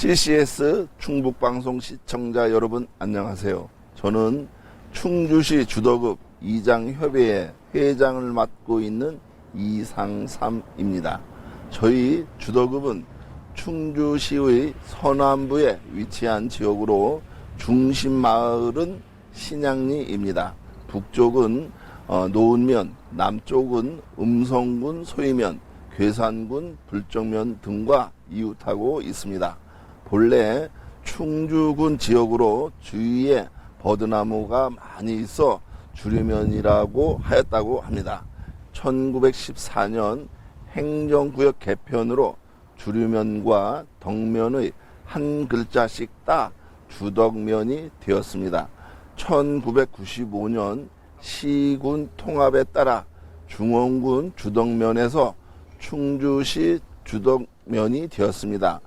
CCS 충북방송 시청자 여러분 안녕하세요. 저는 충주시 주덕읍 이장협의회 회장을 맡고 있는 이상삼입니다. 저희 주덕읍은 충주시의 서남부에 위치한 지역으로 중심 마을은 신양리입니다. 북쪽은 어, 노은면, 남쪽은 음성군 소이면, 괴산군 불정면 등과 이웃하고 있습니다. 본래 충주군 지역으로 주위에 버드나무가 많이 있어 주류면이라고 하였다고 합니다. 1914년 행정구역 개편으로 주류면과 덕면의 한 글자씩 따 주덕면이 되었습니다. 1995년 시군 통합에 따라 중원군 주덕면에서 충주시 주덕면이 되었습니다.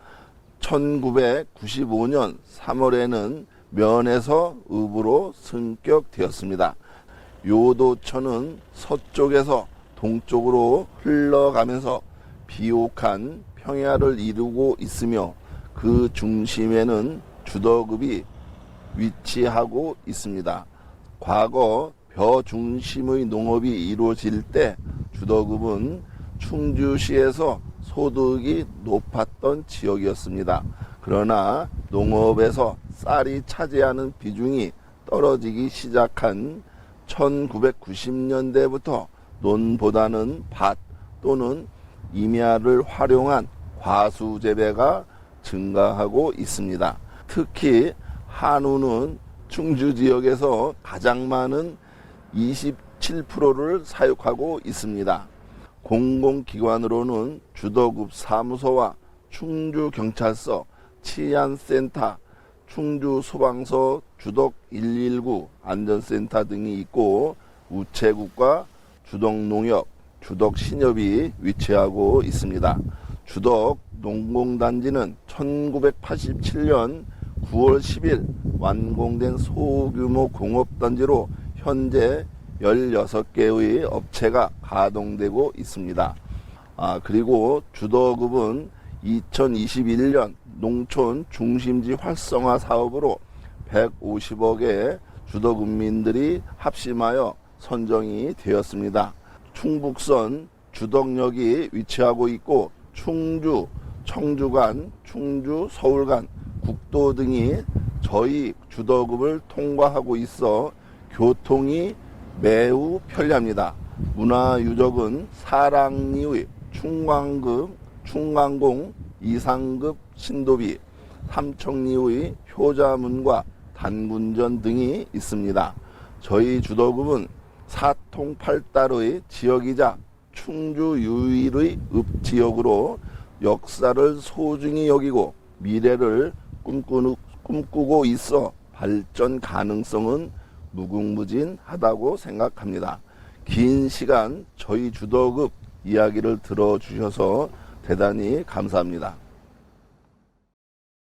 1995년 3월에는 면에서 읍으로 승격되었습니다. 요도천은 서쪽에서 동쪽으로 흘러가면서 비옥한 평야를 이루고 있으며 그 중심에는 주덕읍이 위치하고 있습니다. 과거 벼 중심의 농업이 이루어질 때 주덕읍은 충주시에서 소득이 높았던 지역이었습니다. 그러나 농업에서 쌀이 차지하는 비중이 떨어지기 시작한 1990년대부터 논보다는 밭 또는 임야를 활용한 과수 재배가 증가하고 있습니다. 특히 한우는 충주 지역에서 가장 많은 27%를 사육하고 있습니다. 공공기관으로는 주덕읍 사무소와 충주경찰서, 치안센터, 충주소방서, 주덕 119 안전센터 등이 있고 우체국과 주덕농협, 주덕신협이 위치하고 있습니다. 주덕 농공단지는 1987년 9월 10일 완공된 소규모 공업단지로 현재 16개의 업체가 가동되고 있습니다. 아, 그리고 주덕읍은 2021년 농촌 중심지 활성화 사업으로 150억의 주덕읍민들이 합심하여 선정이 되었습니다. 충북선 주덕역이 위치하고 있고 충주, 청주간, 충주, 서울간, 국도 등이 저희 주덕읍을 통과하고 있어 교통이 매우 편리합니다. 문화유적은 사랑리의 충광급, 충광공 이상급 신도비, 삼청리의 효자문과 단군전 등이 있습니다. 저희 주덕읍은 사통팔달의 지역이자 충주 유일의 읍지역으로 역사를 소중히 여기고 미래를 꿈꾸고 있어 발전 가능성은 무궁무진하다고 생각합니다. 긴 시간 저희 주덕읍 이야기를 들어주셔서 대단히 감사합니다.